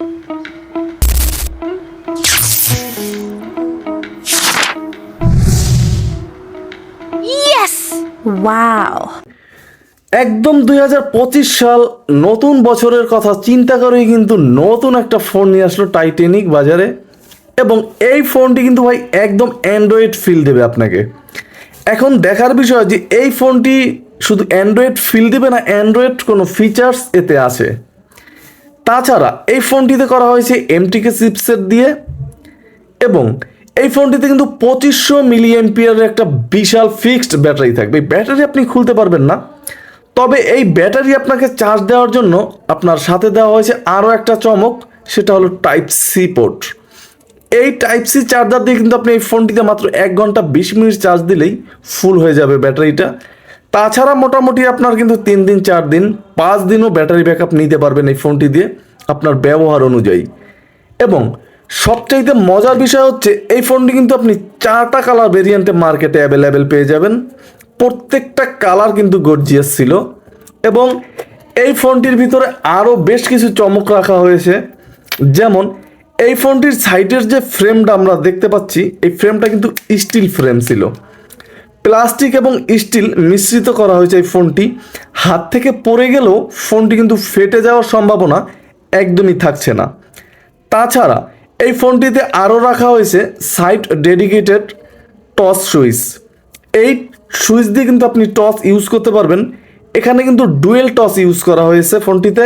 Wow! একদম দুই সাল নতুন বছরের কথা চিন্তা করেই কিন্তু নতুন একটা ফোন নিয়ে আসলো টাইটেনিক বাজারে। এবং এই ফোনটি কিন্তু ভাই একদম অ্যান্ড্রয়েড ফিল দেবে আপনাকে। এখন দেখার বিষয় যে এই ফোনটি শুধু অ্যান্ড্রয়েড ফিল দেবে না অ্যান্ড্রয়েড কোনো ফিচার্স এতে আছে। তাছাড়া এই ফোনটিতে করা হয়েছে এমটিকে চিপসেট দিয়ে এবং এই ফোনটিতে কিন্তু পঁচিশশো মিলি এমপিয়ারের একটা বিশাল ফিক্সড ব্যাটারি থাকবে। এই ব্যাটারি আপনি খুলতে পারবেন না। তবে এই ব্যাটারি আপনাকে চার্জ দেওয়ার জন্য আপনার সাথে দেওয়া হয়েছে আরও একটা চমক, সেটা হলো টাইপ সি পোর্ট এই টাইপ সি চার্জার দিয়ে কিন্তু আপনি এই ফোনটিতে মাত্র এক ঘণ্টা বিশ মিনিট চার্জ দিলেই ফুল হয়ে যাবে ব্যাটারিটা। তাছাড়া মোটামুটি আপনার কিন্তু তিন দিন, চার দিন, পাঁচ দিনও ব্যাটারি ব্যাকআপ নিতে পারবেন এই ফোনটি দিয়ে আপনার ব্যবহার অনুযায়ী। এবং সবচাইতে মজার বিষয় হচ্ছে, এই ফোনটি কিন্তু আপনি চারটা কালার ভেরিয়েন্টে মার্কেটে অ্যাভেলেবেল পেয়ে যাবেন। প্রত্যেকটা কালার কিন্তু গর্জিয়াস ছিল। এবং এই ফোনটির ভিতরে আরও বেশ কিছু চমক রাখা হয়েছে। যেমন, এই ফোনটির সাইডের যে ফ্রেমটা আমরা দেখতে পাচ্ছি, এই ফ্রেমটা কিন্তু স্টিল ফ্রেম ছিল। প্লাস্টিক এবং স্টিল মিশ্রিত করা হয়েছে এই ফোনটি। হাত থেকে পড়ে গেলেও ফোনটি কিন্তু ফেটে যাওয়ার সম্ভাবনা একদমই থাকছে না। তাছাড়া এই ফোনটিতে আরও রাখা হয়েছে সাইড ডেডিকেটেড টস সুইচ। এই সুইচ দিয়ে কিন্তু আপনি টস ইউজ করতে পারবেন। এখানে কিন্তু ডুয়েল টস ইউজ করা হয়েছে ফোনটিতে।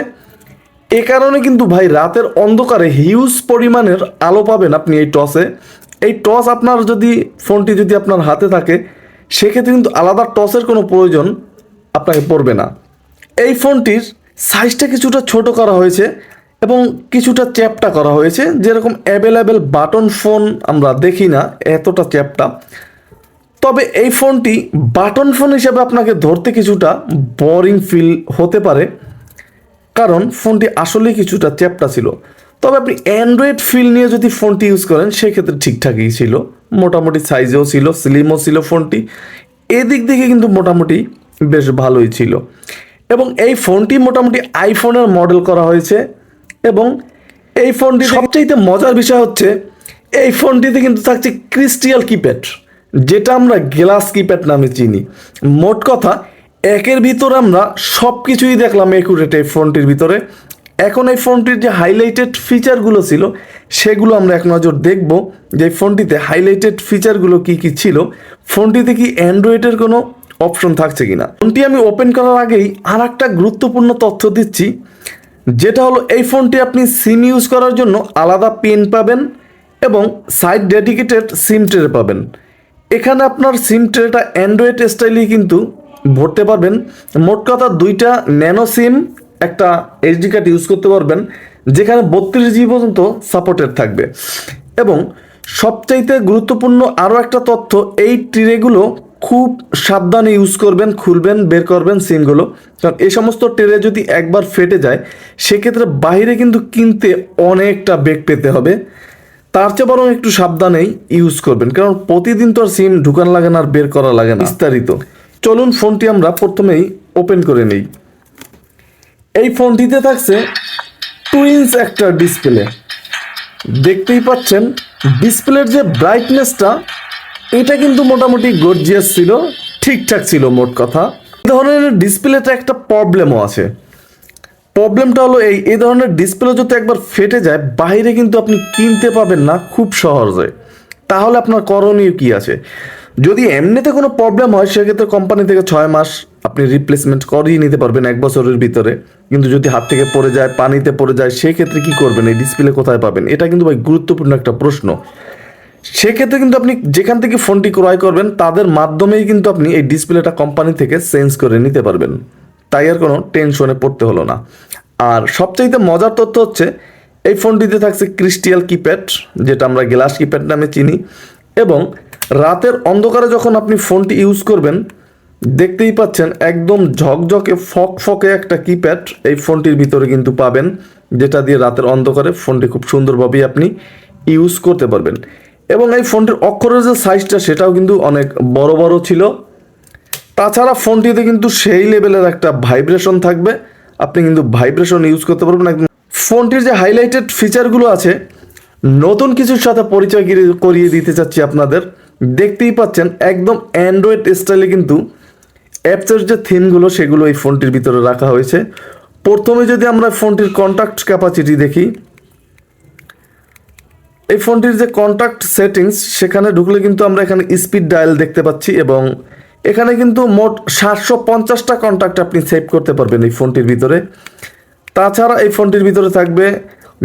এ কারণে কিন্তু ভাই রাতের অন্ধকারে হিউজ পরিমাণের আলো পাবেন আপনি এই টসে এই টস আপনার যদি, ফোনটি যদি আপনার হাতে থাকে সেক্ষেত্রে কিন্তু আলাদা টসের কোনো প্রয়োজন আপনাকে পড়বে না। এই ফোনটির সাইজটা কিছুটা ছোট করা হয়েছে এবং কিছুটা চ্যাপটা করা হয়েছে। যেরকম অ্যাভেলেবেল বাটন ফোন আমরা দেখি না, এতটা চ্যাপটা। তবে এই ফোনটি বাটন ফোন হিসেবে আপনাকে ধরতে কিছুটা বোরিং ফিল হতে পারে। কারণ ফোনটি আসলেই কিছুটা চ্যাপটা ছিল। তবে আপনি অ্যান্ড্রয়েড ফিল নিয়ে যদি ফোনটি ইউজ করেন, সেক্ষেত্রে ঠিকঠাকই ছিল। মোটামুটি সাইজেও ছিল স্লিমও ছিল ফোনটি। এদিক থেকে কিন্তু মোটামুটি বেশ ভালোই ছিল। এবং এই ফোনটি মোটামুটি আইফোনের মডেল করা হয়েছে এবং এই ফোনটি সবচাইতে মজার বিষয় হচ্ছে, এই ফোনটিতে কিন্তু থাকছে ক্রিস্টিয়াল কিপ্যাড যেটা আমরা গ্লাস কিপ্যাড নামে চিনি। মোট কথা, একের ভিতর আমরা সব কিছুই দেখলাম একুরেট এই ফোনটির ভিতরে। এখন এই ফোনটির যে হাইলাইটেড ফিচারগুলো ছিল, সেগুলো আমরা এক নজর দেখব যে ফোনটিতে হাইলাইটেড ফিচারগুলো কি কি ছিল, ফোনটিতে কি অ্যান্ড্রয়েডের কোনো অপশন থাকছে কিনা। ফোনটি আমি ওপেন করার আগেই আর একটা গুরুত্বপূর্ণ তথ্য দিচ্ছি, যেটা হলো এই ফোনটি আপনি সিম ইউজ করার জন্য আলাদা পেন পাবেন এবং সাইড ডেডিকেটেড সিম ট্রে পাবেন। এখানে আপনার সিম ট্রেটা অ্যান্ড্রয়েড স্টাইলেই কিন্তু ভরতে পারবেন। মোট কথা দুইটা ন্যানো সিম একটা এইচডি কার্ড ইউজ করতে পারবেন যেখানে বত্রিশ জিবি পর্যন্ত সাপোর্টেড থাকবে। এবং সবচাইতে গুরুত্বপূর্ণ আরও একটা তথ্য এই ট্রেগুলো খুব সাবধানে ইউজ করবেন খুলবেন বের করবেন সিমগুলো কারণ এই সমস্ত ট্রে যদি একবার ফেটে যায় সেক্ষেত্রে বাইরে কিন্তু কিনতে অনেকটা বেগ পেতে হবে। তার চেয়ে বরং একটু সাবধানেই ইউজ করবেন কারণ প্রতিদিন তো আর সিম ঢুকান লাগে না আর বের করা লাগে না। বিস্তারিত। চলুন ফোনটি আমরা প্রথমেই ওপেন করে নেই। এই ফোনটিতে থাকছে টু ইঞ্চ একটা ডিসপ্লে দেখতেই পাচ্ছেন ডিসপ্লের যে ব্রাইটনেসটা এটা কিন্তু মোটামুটি গর্জিয়াস ছিল, ঠিকঠাক ছিল মোট কথা। এই ধরনের ডিসপ্লেতে একটা প্রবলেমও আছে। প্রবলেমটা হলো এই এই ধরনের ডিসপ্লে যদি একবার ফেটে যায়, বাইরে কিন্তু আপনি কিনতে পাবেন না, খুব সহজে। তাহলে আপনার করণীয় কি আছে? যদি এমনিতে কোনো প্রবলেম হয়, সেক্ষেত্রে কোম্পানি থেকে ছয় মাস আপনি রিপ্লেসমেন্ট করিয়ে নিতে পারবেন এক বছরের ভিতরে। কিন্তু যদি হাত থেকে পড়ে যায়, পানিতে পড়ে যায়, সেক্ষেত্রে কি করবেন? এই ডিসপ্লে কোথায় পাবেন? এটা কিন্তু ভাই গুরুত্বপূর্ণ একটা প্রশ্ন। সেক্ষেত্রে কিন্তু আপনি যেখান থেকে ফোনটি ক্রয় করবেন, তাদের মাধ্যমেই কিন্তু আপনি এই ডিসপ্লেটা কোম্পানি থেকে চেঞ্জ করে নিতে পারবেন। তাই আর কোনো টেনশনে পড়তে হলো না। আর সবচাইতে মজার তথ্য হচ্ছে, এই ফোনটিতে থাকছে ক্রিস্টিয়াল কিপ্যাড যেটা আমরা গ্লাস কিপ্যাড নামে চিনি। এবং রাতের অন্ধকারে যখন আপনি ফোনটি ইউজ করবেন দেখতেই পাচ্ছেন, একদম ঝকঝকে, ফক ফকে একটা কিপ্যাড এই ফোনটির ভিতরে কিন্তু পাবেন, যেটা দিয়ে রাতের অন্ধকারে ফোনটি খুব সুন্দরভাবেই আপনি ইউজ করতে পারবেন। এবং এই ফোনটির অক্ষরের যে সাইজটা সেটাও কিন্তু অনেক বড় বড় ছিল। তাছাড়া ফোনটিতে কিন্তু সেই লেভেলের একটা ভাইব্রেশন থাকবে। আপনি কিন্তু ভাইব্রেশন ইউজ করতে পারবেন। একদম ফোনটির যে হাইলাইটেড ফিচারগুলো আছে, নতুন কিছুর সাথে পরিচয় করিয়ে দিতে চাচ্ছি আপনাদের। দেখতেই পাচ্ছেন, একদম অ্যান্ড্রয়েড স্টাইলে কিন্তু অ্যাপসের যে থিমগুলো সেগুলো এই ফোনটির ভিতরে রাখা হয়েছে। প্রথমে যদি আমরা ফোনটির কন্ট্যাক্ট ক্যাপাসিটি দেখি, এই ফোনটির যে কন্ট্যাক্ট সেটিংস সেখানে ঢুকলে কিন্তু আমরা এখানে স্পিড ডায়াল দেখতে পাচ্ছি এবং এখানে কিন্তু মোট সাতশো পঞ্চাশটা কন্ট্যাক্ট আপনি সেভ করতে পারবেন এই ফোনটির ভিতরে। তাছাড়া এই ফোনটির ভিতরে থাকবে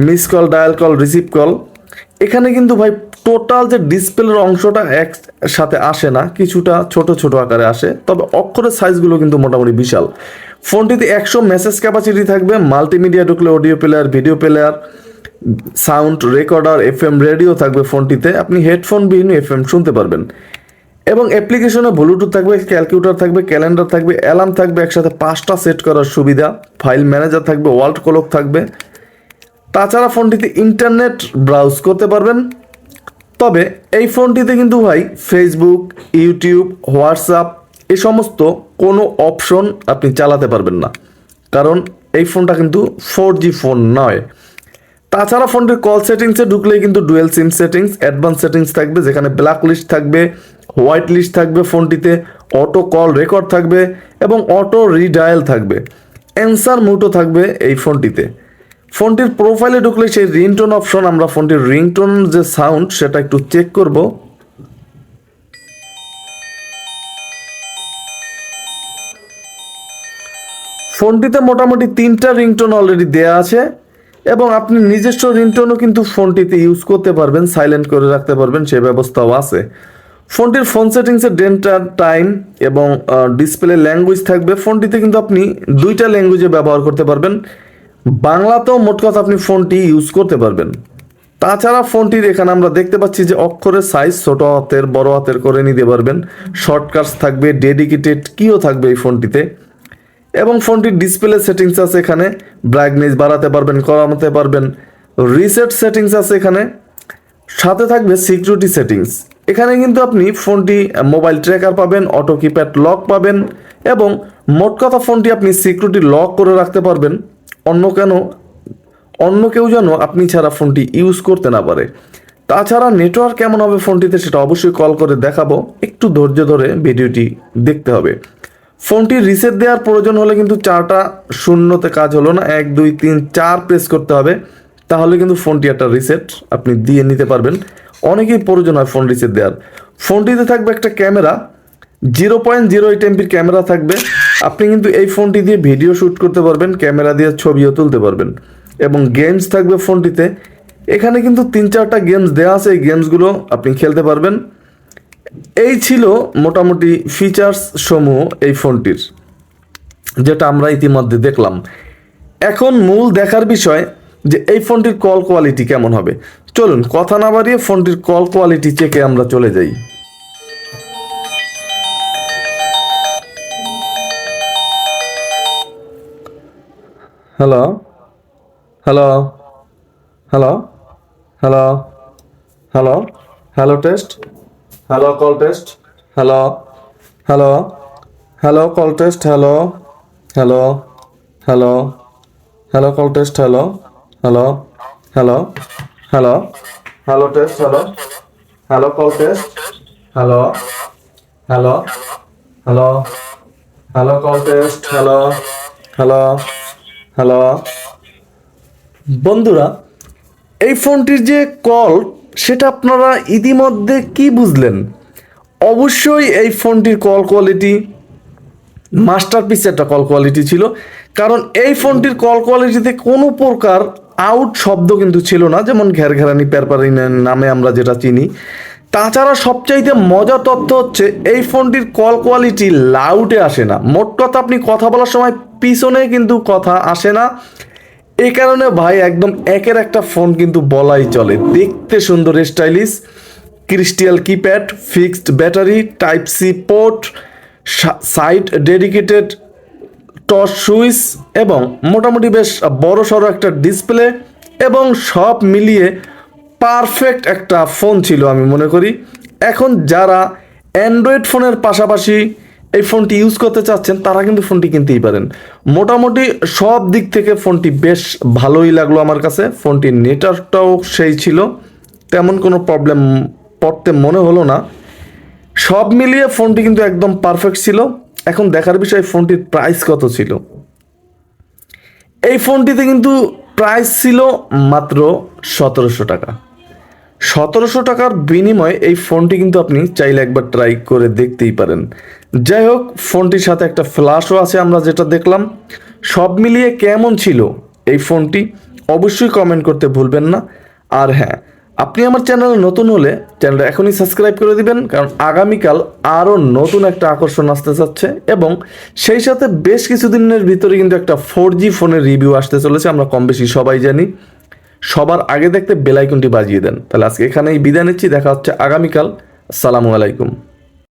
miss call dial call receive call এখানে কিন্তু ভাই টোটাল যে ডিসপ্লের অংশটা এক সাথে আসে না, কিছুটা ছোট ছোট আকারে আসে, তবে অক্ষরের সাইজগুলো কিন্তু মোটামুটি বিশাল। ফোনটিতে একশো মেসেজ ক্যাপাসিটি থাকবে মাল্টিমিডিয়া ঢুকলে audio player video player sound recorder F M radio থাকবে ফোনটিতে, আপনি হেডফোন বিহীন এফ এম শুনতে পারবেন। এবং অ্যাপ্লিকেশনে ব্লুটুথ থাকবে ক্যালকুলেটর থাকবে ক্যালেন্ডার থাকবে অ্যালার্ম থাকবে, একসাথে পাঁচটা সেট করার সুবিধা ফাইল ম্যানেজার থাকবে ওয়ার্ল্ড ক্লক থাকবে। তাছাড়া ফোনটিতে ইন্টারনেট ব্রাউজ করতে পারবেন। তবে এই ফোনটিতে কিন্তু ভাই ফেসবুক ইউটিউব হোয়াটসঅ্যাপ এ সমস্ত কোনো অপশন আপনি চালাতে পারবেন না। কারণ এই ফোনটা কিন্তু ফোর জি ফোন নয়। তাছাড়া ফোনটির কল সেটিংসে ঢুকলেই কিন্তু dual SIM settings advance settings থাকবে, যেখানে ব্ল্যাক লিস্ট থাকবে হোয়াইট লিস্ট থাকবে ফোনটিতে অটো কল রেকর্ড থাকবে এবং অটো রিডায়াল থাকবে। অ্যান্সার মুটো থাকবে এই ফোনটিতে। ফোনটির প্রোফাইলে ঢুকলে সেই রিংটোন অপশন আমরা ফোনটির রিংটোন যে সাউন্ড সেটা একটু চেক করব। ফোনটিতে মোটামুটি তিনটা রিংটোন অলরেডি দেয়া আছে, এবং আপনি নিজস্ব রিংটোনও কিন্তু ফোনটিতে ইউজ করতে পারবেন সাইলেন্ট করে রাখতে পারবেন, সে ব্যবস্থাও আছে। ফোনটির ফোন সেটিংসে ডেন্টার টাইম এবং ডিসপ্লে ল্যাঙ্গুয়েজ থাকবে। ফোনটিতে কিন্তু আপনি দুইটা ল্যাঙ্গুয়েজে ব্যবহার করতে পারবেন। বাংলাতেও মোট কথা আপনি ফোনটি ইউজ করতে পারবেন। তাছাড়া ফোনটির এখানে আমরা দেখতে পাচ্ছি যে অক্ষরের সাইজ ছোট হাতের, বড় হাতের করে নিতে পারবেন। শর্টকাটস থাকবে ডেডিকেটেড কিও থাকবে এই ফোনটিতে। এবং ফোনটির ডিসপ্লে সেটিংস আছে এখানে। ব্রাইটনেস বাড়াতে পারবেন, কমাতে পারবেন। রিসেট সেটিংস আছে এখানে। সাথে থাকবে সিকিউরিটি সেটিংস এখানে কিন্তু আপনি ফোনটি মোবাইল ট্র্যাকার পাবেন অটো কিপ্যাড লক পাবেন এবং মোট কথা ফোনটি আপনি সিকিউরিটি লক করে রাখতে পারবেন। কেন? অন্য কেউ যেন আপনি ছাড়া ফোনটি ইউজ করতে না পারে। তাছাড়া নেটওয়ার্ক কেমন হবে ফোনটিতে সেটা অবশ্যই কল করে দেখাবো। একটু ধৈর্য ধরে ভিডিওটি দেখতে হবে। ফোনটি রিসেট দেওয়ার প্রয়োজন হলে কিন্তু চারটা শূন্যতে কাজ হলো না। এক, দুই, তিন, চার প্রেস করতে হবে। তাহলে কিন্তু ফোনটি একটা রিসেট আপনি দিয়ে নিতে পারবেন। অনেকেই প্রয়োজন হয় ফোন রিসেট দেওয়ার। ফোনটিতে থাকবে একটা camera. Zero point zero eight এমপির ক্যামেরা থাকবে। আপনি কিন্তু এই ফোনটি দিয়ে ভিডিও শ্যুট করতে পারবেন, ক্যামেরা দিয়ে ছবিও তুলতে পারবেন। এবং গেমস থাকবে ফোনটিতে। এখানে কিন্তু তিন চারটা গেমস দেওয়া আছে, এই গেমসগুলো আপনি খেলতে পারবেন। এই ছিল মোটামুটি ফিচার্স সমূহ এই ফোনটির, যেটা আমরা ইতিমধ্যে দেখলাম। এখন মূল দেখার বিষয় যে এই ফোনটির কল কোয়ালিটি কেমন হবে। চলুন, কথা না বাড়িয়ে ফোনটির কল কোয়ালিটি চেকে আমরা চলে যাই। Hello hello hello hello hello hello test hello call test hello hello hello call test hello hello hello hello call test hello hello hello hello hello test hello hello call test hello hello hello hello call test hello hello hello. বন্ধুরা, এই ফোনটির যে call, সেটা আপনারা ইতিমধ্যে কি বুঝলেন? অবশ্যই এই ফোনটির কল কোয়ালিটি মাস্টারপিস একটা কল কোয়ালিটি ছিল, কারণ এই ফোনটির কল কোয়ালিটিতে কোনো প্রকার আউট শব্দ কিন্তু ছিল না, যেমন ঘের ঘেরানি প্যারপারি নামে আমরা যেটা চিনি। তাছাড়া সবচাইতে মজার তথ্য হচ্ছে, এই ফোনটির কল কোয়ালিটি লাউডে আসে না। মোট কথা আপনি কথা বলার সময় পিছনে কিন্তু কথা আসে না। এই কারণে ভাই একদম একের একটা ফোন কিন্তু বলাই চলে। দেখতে সুন্দর stylish. Crystal keypad, fixed battery, type C port side dedicated torch switch এবং মোটামুটি বেশ বড় সড়ো একটা ডিসপ্লে এবং সব মিলিয়ে পারফেক্ট একটা ফোন ছিল আমি মনে করি। এখন যারা অ্যান্ড্রয়েড ফোনের পাশাপাশি এই ফোনটি ইউজ করতে চাচ্ছেন, তারা কিন্তু ফোনটি কিনতেই পারেন। মোটামুটি সব দিক থেকে ফোনটি বেশ ভালোই লাগল আমার কাছে। ফোনটির নেটওয়ার্কটাও সেই ছিল। তেমন কোনো প্রবলেম পড়তে মনে হলো না। সব মিলিয়ে ফোনটি কিন্তু একদম পারফেক্ট ছিল। এখন দেখার বিষয়, ফোনটির প্রাইস কত ছিল? এই ফোনটিতে কিন্তু প্রাইস ছিল মাত্র সতেরোশো টাকা। সতেরোশো টাকার বিনিময়ে এই ফোনটি কিন্তু আপনি চাইলে একবার ট্রাই করে দেখতেই পারেন। যাই হোক, ফোনটির সাথে একটা ফ্ল্যাশও আছে, আমরা যেটা দেখলাম। সব মিলিয়ে কেমন ছিল এই ফোনটি, অবশ্যই কমেন্ট করতে ভুলবেন না। আর হ্যাঁ আপনি আমার চ্যানেলে নতুন হলে চ্যানেলটা এখনই সাবস্ক্রাইব করে দিবেন, কারণ আগামীকাল আরও নতুন একটা আকর্ষণ আসতে যাচ্ছে এবং সেই সাথে বেশ কিছুদিনের ভিতরে কিন্তু একটা ফোর জি ফোনের রিভিউ আসতে চলেছে, আমরা কম বেশি সবাই জানি। সবার আগে দেখতে বেলাইকনটি বাজিয়ে দেন। তাহলে আজকে এখানেই বিদায় নিচ্ছি, দেখা হচ্ছে আগামীকাল। আসসালামু আলাইকুম।